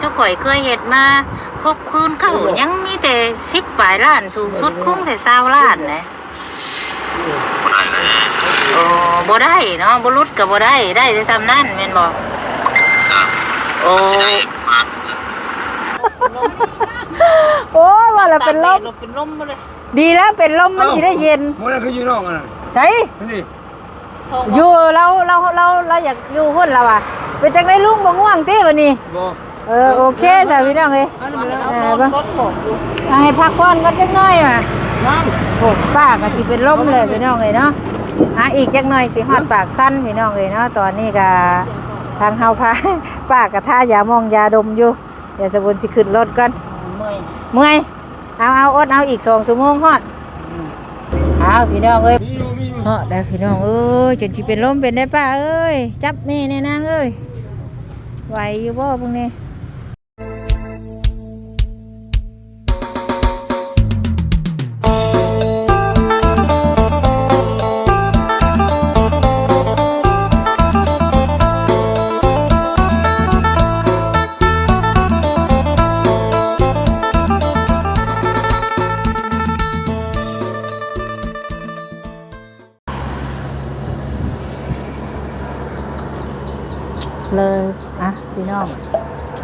ชุกข่อยเคยเฮ็ดมาพกคืนเข้ายังมีแต่สิบปลายล้านสูงสุดคงแต่เศร้าล้านนะบ่ได้เลยโอ้บ่ได้เนาะบ่รุดก็บ่ได้ได้แต่ซ้ำนั่นแม่นบ่ครับโอ้สิได้มาโอ้ยว่าแล้วเป็นลมเป็นลมมาเลยดีแล้วเป็นลมมันสิได้เย็นมันนั่นคืออยู่นอกอะนะใช่นี่อยู่เราเราเราเราอยากอยู่หุ่นเราอะเป็นจังได้ลุงบ่ง่วงติวันนี้บ่ เออโอเคจ้ะพี่น้องเอ้ยอันนั้นเป็นเออเบิ่งเอาให้พักผ่อนกันจักหน่อยว่ะน้โอ้ป้าก็สิเป็นลมเลยพี่น้องเอ้ยเนาะหาอีกจักหน่อยสิฮอดปากสั้นพี่น้องเอ้ยเนาะตอนนี้ก็ทางเฮาพาป้าก็ท่ายามองยาดมอยู่เดี๋ยวสบุญสิขึ้นรถก่อนเมื่อยเอยเอาเอาอดเอาอีก2ชั่วโมงฮอดเอาพี่น้องเอ้ยำมีอยู่มีอยู่เฮาะได้พี่น้องเอ้ยจนสิเป็นลมเป็นได้ป้าเอ้ยจับแม่แน่นางเอ้ยไหวอยู่บ่พวกนี้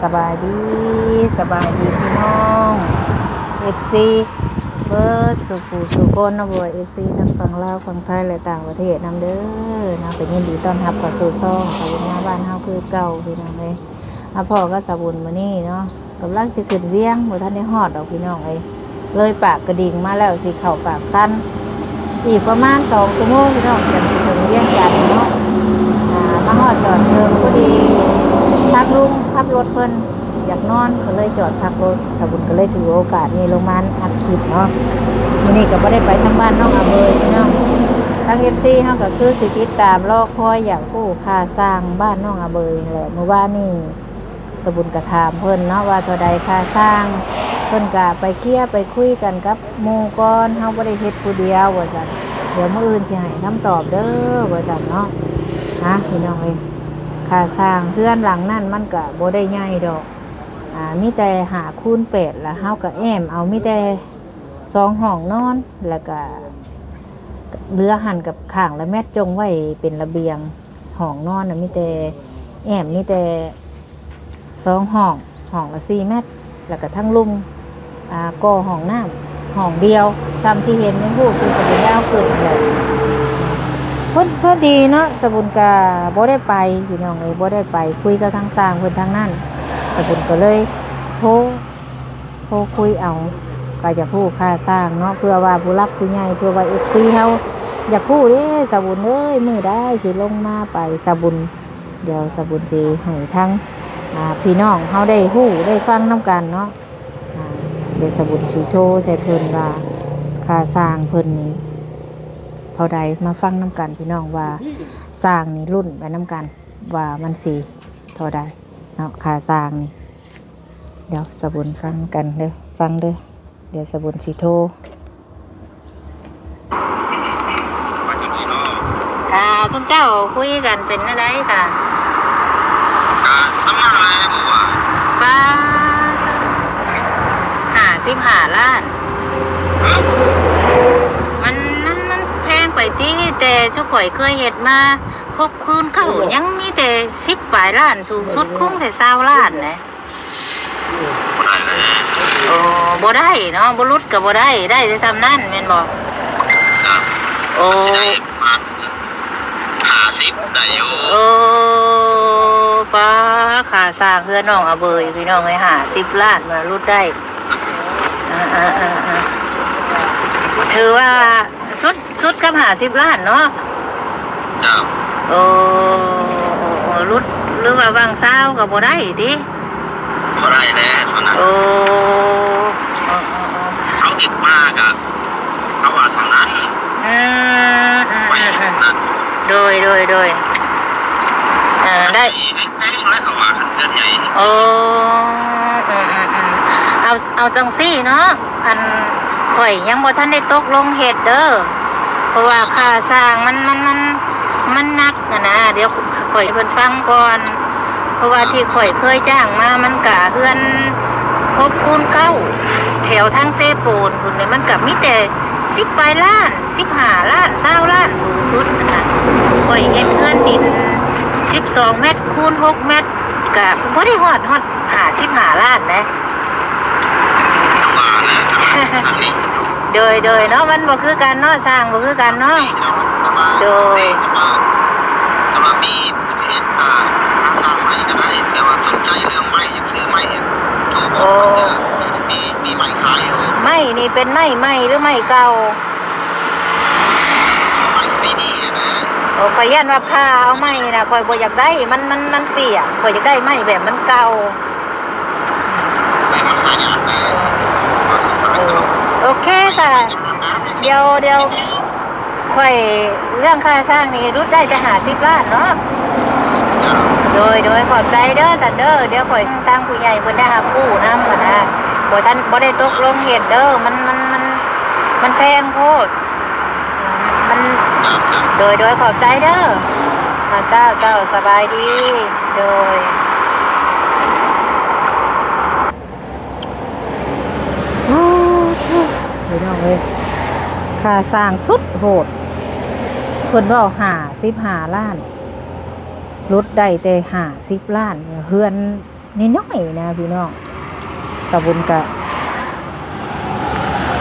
สบายดีสบายดีพี่น้องเอฟซีเบิร์ดสุขุสุโคนนะบัวเอฟซีทั้งฝั่งลาวฝั่งไทยและต่างประเทศนำเด้อนะเป็นยินดีต้อนรับเข้าสู่ซ่องสาวุญหน้าบ้านเฮาคือเก่าพี่น้องเลยอะพ่อก็สาวุญมานี่เนาะกำลังสิขึ้นเวียงบ่ทันได้ฮอดดอกพี่น้องเอ้ยเลยปากกระดิ่งมาแล้วสิเข้าปากสั้น อีกประมาณสองชั่วโมงพี่น้องจะถึงเวียงจันทน์เนาะมาหอดจอดเชิงพอดี พักลุงขับรถเพิ่นอยากนอนก็เลยจอดพักรถสบุญก็เลยถือโอกาสนี้ลงมาอัดคลิปเนาะวันนี้ก็ไม่ได้ไปทางบ้านน้องอาเบยพี่น้องทางเอฟซีเขาก็คือสิติตามรอคอยอยากผู้ค่าสร้างบ้านน้องอาเบยแหละเมื่อวานี่สบุญกระถามเพิ่นเนาะว่าตัวใดค่าสร้างเพิ่นก็ไปเคลียร์ไปคุยกันกับหมู่ก่อนเฮาบ่ได้เฮ็ดผู้เดียวว่าซั่นเดี๋ยวมื้ออื่นสิให้คำตอบเด้อว่าซั่นเนาะฮะพี่น้องเอ้ย ค่าสร้างเพื่อนหลังนั่นมันก็บ่ได้ใหญ่ดอกอ่ามีแต่หาคูณแปดแล้วเฮาก็แอมเอามีแต่สองห้องนอนแล้วก็เรือหันกับข้างและแม่จงไว้เป็นระเบียงห้องนอนน่ะมีแต่แอมมีแต่สองห้องห้องละสี่เมตรแล้วก็ทั้งลุมอ่าก่อห้องน้ำห้องเดียวซ้ำที่เห็นในรูปคือสมุนแล้วเกิดเลย เพิ่นเพิ่นดีเนาะสบุญกาบ่ได้ไปพี่น้องเอ้ยบ่ได้ไปคุยกับทางสร้างเพิ่นทางนั้นสบุญก็เลยโทรโทรคุยเอาก็จะพูดค่าสร้างเนาะเพื่อว่าผู้รักผู้ใหญ่เพื่อว่า FC เฮาอยากพูดเด้สบุญเอ้ยมื้อได้สิลงมาไปสบุญเดี๋ยวสบุญสิให้ทั้งอ่าพี่น้องเฮาได้ฮู้ได้ฟังนํกันเนาะอ่าเดี๋ยวสบุญสิโทรใส่เพิ่นว่าค่าสร้างเพิ่นนี่ เท่าใดมาฟังน้ำกันพี่น้องว่าสร้างนี่รุ่นไปน้ำกันว่ามันสีเท่าใดเนาะค่าสร้างนี่เดี๋ยวสบุญฟังกันเด้อฟังเด้อเดี๋ยวสบุญสีโทรว่าจังนี้เนาะอ่าทุกเจ้าคุยกันเป็นอะไรซะก็สำนักอะไรบ่ว่าป้าหาสิบหาล้านเออมันมันมันแพงไป ที่แต่ชุกข่อยเคยเฮ็ดมาพกคืนเข้ายังมีแต่สิบปลายล้านสูงสุดคงแต่เศร้าล้านนะบ่ได้เลยโอ้บ่ได้เนาะบ่รุดก็บ่ได้ได้แต่ซ้ำนั่นแม่นบ่ครับโอ้สิได้มาห้าสิบได้อยู่โอ้ป้าขาสร้างเพื่อนน้องเอาเบยพี่น้องให้หาสิบล้านมารุดได้อ่าอ่าอ่าอ่าถือว่า สุดสุดกับหาสิบล้านเนาะจ้าโอ้โอ้รุดหรือว่าบางเศร้าก็บ่ได้ดิบ่ได้แล้วเท่านั้นโอ้โอ้โอ้โอ้เขาเก็บมากอะเขาว่าสำนั้นอืมอืมไว้อืมอืมนั้นโดยโดยโดยเอ่าได้ให้แพงแล้วเขาว่าเดือนใหญ่โอ้อืมอืมอืมเอาเอาจังซี่เนาะอัน ข่อยยังบ่ทันได้ตกลงเฮ็ดเด้อเพราะว่าค่าสร้างมันมันมันมันหนักนะนะเดี๋ยวข่อยเพิ่นฟังก่อน เพราะว่าที่ข่อยเคยจ้างมามันกะเฮือนพบคูณเก้าแถวทางเซโปนคุณเนี่ยมันกับมีแต่สิบปลายล้านสิบห้าล้านเศร้าล้านสูงสุดนะข่อยเฮ็ดเฮือนดินสิบสองเมตรคูณหกเมตรกะพอได้หอดหอดหาสิบหาล้านนะ ว่าเลยทำไมอันนี้ โดยโดยเนาะมันบ่คือกันเนาะสร้างบ่คือกันเนาะโดยแต่ว่ามีประเทศอ่าอาสาใหม่ก็ได้แต่ว่าสนใจเรื่องใหม่อยากซื้อใหม่เนี่ยโทรบอกเด้อมีมีใหม่ขายอยู่ไม้นี่เป็นไม้ใหม่หรือไม้เก่าใหม่ปีนี้นะโอ้ข่อยย่านว่าผ้าเอาไม้น่ะข่อยบ่อยากได้มันมันมันเปียกข่อยอยากได้ไม้แบบมันเก่า แต่มันหายากเลย โอเคค่ะ เดี๋ยวเดี๋ยวข่อยเรื่องค่าสร้างนี่รุดได้จะหาสิบล้านเนาะโดยโดยขอบใจเด้อสันเด้อเดี๋ยวข่อยตั้งผู้ใหญ่เพิ่นได้หากู้นำก่อนนะบ่ท่านบ่ได้ตกลงเหตุเด้อมันมันมันมันแพงโพดมันโดยโดยขอบใจเด้อมาเจ้าเจ้าสบายดีโดยโอ้ทุกพี่น้องเอ้ย ค่าสร้างสุดโหดเพิ่นว่าหาสิบหาล้านลดได้แต่หาสิบล้านเฮือนนิดน้อยนะพี่น้องสบุญกะ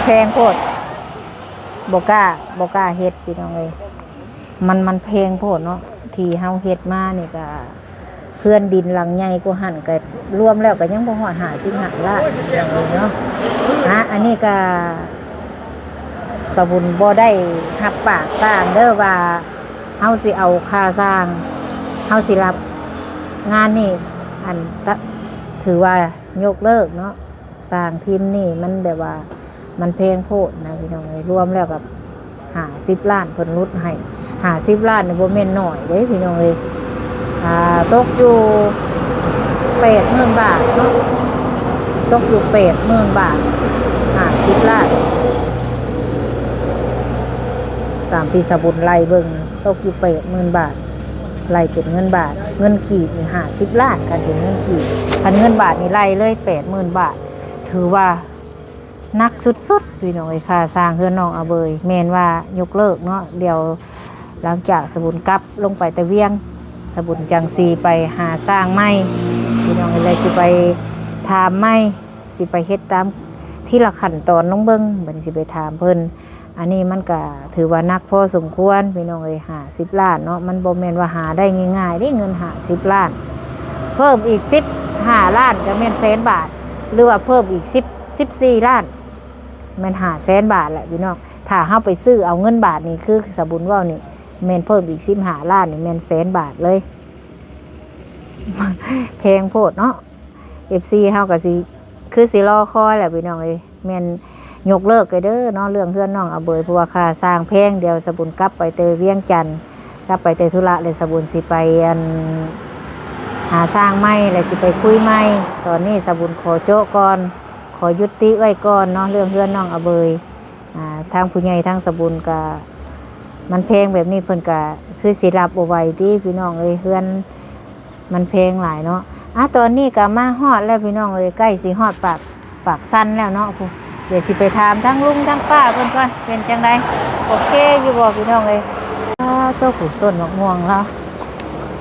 แพงโคตรบกล้าบกล้าเฮ็ดพี่น้องเอ้ยมันมันแพงโพดเนาะที่เฮาเฮ็ดมานี่ก็เพื่อนดินหลังใหญ่กว่าหั่นก็รวมแล้วก็ยังบ่ฮอด50หักล้านอย่างนี้เนาะฮะอันนี้ก็ สบุญบ่ได้รับปากสร้างเด้อว่าเฮาสิเอาค่าสร้างเฮาสิรับงานนี่อันถือว่ายกเลิกเนาะสร้างทีมนี่มันแบบว่ามันเพลงโพดนะพี่น้องเอ้ยรวมแล้วกับหาสิบล้านเพิ่นรุดให้หาสิบล้านนี่บ่แม่นน้อยเด้พี่น้องเอ้ยอ่าตกอยู่แปดหมื่นบาทเนาะตกอยู่แปดหมื่นบาทหาสิบล้าน ตามที่สบุญไล่เบิงตกอยู่แปดหมื่นบาทไล่เป็นเงินบาท เงินกีบนี่หาสิบล้านกันเป็นเงินกีบพันเงินบาทนี่ไล่เลยแปดหมื่นบาท ถือว่านักสุดๆพี่น้องไอ้ค่าสร้างเฮือนน้องอาเบยแม่นว่ายกเลิกเนาะเดี๋ยวหลังจากสบุญกลับลงไปตะเวียง สบุญจังซีไปหาสร้างไม้พี่น้องเลยสิไปถามไม้สิไปเฮ็ดตามที่ละขั้นตอนน้องเบิ้งบันสิไปถามเพิ่น อันนี้มันก็ถือว่านักพอสมควรพี่น้องเอ้ยหาสิบล้านเนาะมันบ่แมนว่าหาได้ง่ายๆได้เงินหาสิบล้าน เพิ่มอีกสิบห้าล้านก็แมนแสนบาท หรือว่าเพิ่มอีกสิบสิบสี่ล้านแมันหาแสนบาทแหละพี่น้องถ้าเฮาไปซื้อเอาเงินบาทนี่คือสบุญว่านี่แมนเพิ่มอีกสิบหาล้านนี่แมนแสนบาทเลยแพงโพดเนาะ FC เฮาก็สิคือสิรอคอยแหละพี่น้องเอ้ยแมน ยกเลิกไปเด้อเนาะเรื่องเพื่อนน้องเอาเบยเพราะว่าค่าสร้างแพงเดียวสบุญกลับไปเตเวียงจันทน์กลับไปเตธุระเลยสบุญสิไปอันหาสร้างไม้เลยสิไปคุยไม้ตอนนี้สบุญขอโจ๊ะก่อนขอยุติไว้ก่อนเนาะเรื่องเพื่อนน้องอเบยทางผู้ใหญ่ทางสบุญกะมันเพลงแบบนี้เพิ่นกะคือสิรับเอาไว้ที่พี่น้องเอ้ยเพื่อนมันเพลงหลายเนาะอะตอนนี้ก็มาฮอดแล้วพี่น้องเอ้ยใกล้สิฮอดปากปากสั้นแล้วเนาะพูเดี๋ยวสิไปถามทั้งลุงทั้งป้าเพิ่นก่อนเป็นจังไดโอเคอยู่บ่พี่น้องเอ้ยอ้าวตัวปลูกต้นมะม่วงแล้ว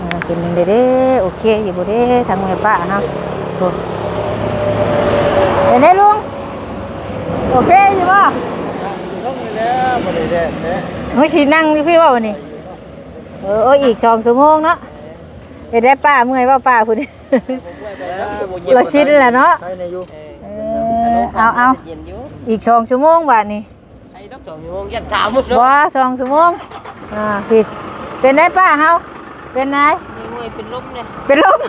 อ่าเป็นจังไดเด้โอเคอยู่บ่เด้ทางแม่ป้าเนาะโอ้เห็นไหมลุงโอเคอยู่ป่ะต้องไปแล้วบ่ได้แดดแท้เฮ้ยชีนั่งพี่ว่าวันนี้เออเอออีกสองชั่วโมงเนาะเห็นได้ป้าเมื่อยว่าป้าคุณเราชินแหละเนาะใครในอยู่เออเอาเอาเย็น อยู่อีกสองชั่วโมงบาทนี่ไอ้ดอกสองชั่วโมงยันสามมุดเนาะว้าสองชั่วโมงอ่าพี่เป็นไงป้าเฮาเป็นไงมีเมื่อยเป็นลมเนี่ยเป็นลม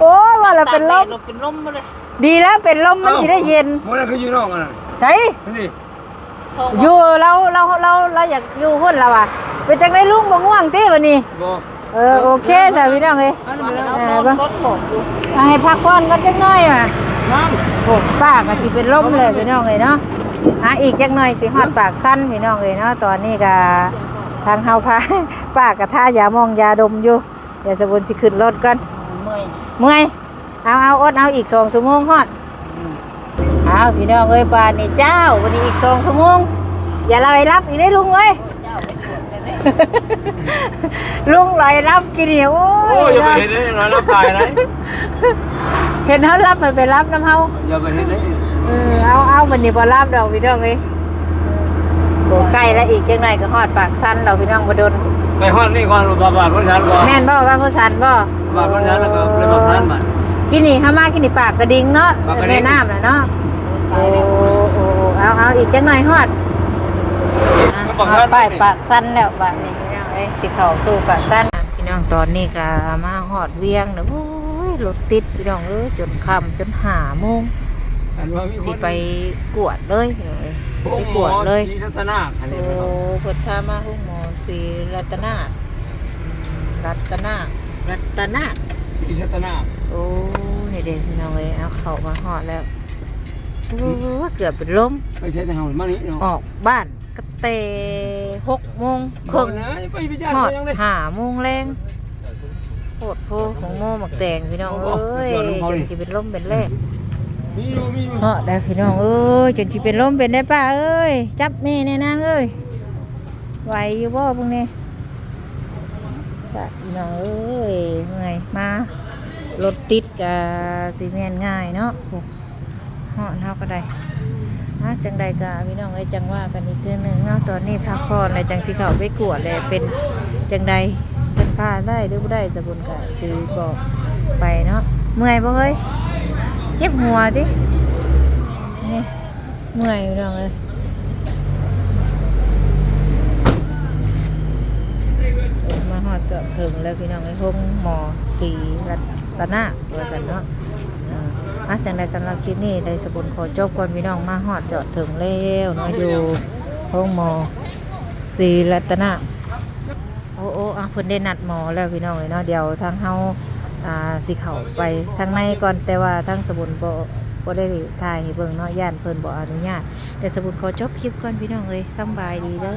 โอ้ยว่าเราเป็นลมเราเป็นลมมาเลยดีแล้วเป็นลมมันสิได้เย็นมันนั่นคืออยู่นอกอะใช่นี่อยู่เราเราเราเราอยากอยู่หุ่นเราอะเป็นจังได้ลุงบ่ง่วงติวันนี้บ่เออโอเคจ้ะพี่น้องเอ้ยอันมานี้แล้วเอนออนเบิ่งต้นหมดอยู่เอาให้พักผ่อนกันจักหน่อยว่ะ น้โอ้ป้าก็สิเป็นลมเลยพี่น้องเอ้ยเนาะอะอีกจักหน่อยสิฮอดปากสั้นพี่น้องเอ้ยเนาะตอนนี้ก็ทางเฮาพาป้าก็ท่ายามองยาดมอยู่เดี๋ยวสบุนสิขึ้นรถก่อนเมื่อยเมื่อยเอาเอาอดเอาอีกสองชั่วโมงฮอดเอาพี่น้องเอ้ยป่านนี่เจ้าวันนี้อีกสองชั่วโมงอย่าลอยรับอีกได้ลุงเอ้ย ลยเนี่ยลุงลอยรับกินเหนียวโอ้โอ้ยยอย่าไปเห็นเลยร้อยรับตายเลยเห็นเขารับมันไปรับน้ำเฮาอย่าไปเห็นเลยเออเอาเอามันนี่บ่รับดอกพี่น้องเอ้ยโบใกล้แล้วอีกจังไหนก็ฮอดปากสั้นเราพี่น้องบ่โดนไปห้องนี่ก่อนบาบาดพันชันก่อนแม่นบ่ว่าผู้สันบ่บาดพันชันแล้วก็เลยมาพันมา กินนี่ข้ามากินนี่ปากกระดิ่งเนาะปากกระดิ่แม่ง น้ำน่ะเนาะตาโอ้ยแล้วโอ้เอาเอาอีกจังหน่อยฮอด อะฮอดไปปากสั้นแล้วบาดนี้พี่น้องเอ้ยสิเข้าสู่ปากสั้นอะพี่น้องตอนนี้ก็มาฮอดเวียงแล้วโอ้ยรถติดพี่น้องเอ้ยจนค่ำจนห้าโมงอันว่ามีคสินไปกวดเลยพี่น้องเอ้ยไปกวดเลยศรีทัศนาอันนี้โอ้นะครับเพิ่นพามาห้องหมอศรีรัตนารัตนารัตนาศรีทัศนาโอ้นี่เด็กพี่น้องเอ้ยเอาเข้ามาฮอดแล้วโอ้เกือบเป็นลมไปใช้ทางมานี่เนาะออกบ้าน ก็เตะหกโมงครึ่งไปพิจารหอดณายังเลยห้าโมงแรงโคตรโพของโมหมักแตงพี่น้องเอ้ยจนจะเป็นลมเป็นแรงมีอยู่มีอยู่เหาะได้พี่น้องเอ้ยจนจะเป็นลมเป็นได้ป้าเอ้ยจับแม่ในนางเอ้ยไหวอยู่บ่พวกนี้จ้ะพี่น้องเอ้ยไงมารถติดกับซีเมนง่ายเนาะโอ้เหาะเท่าก็ได้ อะจังใดกะพี่น้องไอ้จังว่ากันอีกเทื่อหนึงเนาะตอนนี้พักผ่อนเลยจังสิเขาไปกวดเลยเป็นจังใดเป็นพาได้หรือบ่ได้จะบุญกะสิบอกไปเนาะเมื่อยบ่เฮ้ยเจ็บหัวตินี่เมื่อยพี่น้องเอ้ยเออมาฮอดจอดถึงแล้วพี่น้องไอ้ห้องหมอสีรัตนาว่าซั่นเนาะ อะจังใดสำหรับคลิปนี้ได้สบุนขอจบก่อนพี่น้องมาหอดจอดถึงแล้วเนาะอยู่ห้องหมอศรีรัตนะโอ้โอ้อะเพิ่นได้นัดหมอแล้วพี่น้องเลยเนาะเดี๋ยวทางเฮาอ่าสิเข้าไปทางในก่อนแต่ว่าทางสบุนบ่บ่ได้ถ่ายให้เบิ่งเนาะย่านเพิ่นบ่อนุญาตเดี๋ยวสบุนขอจบคลิปก่อนพี่น้องเอ้ยสำบายดีเด้อ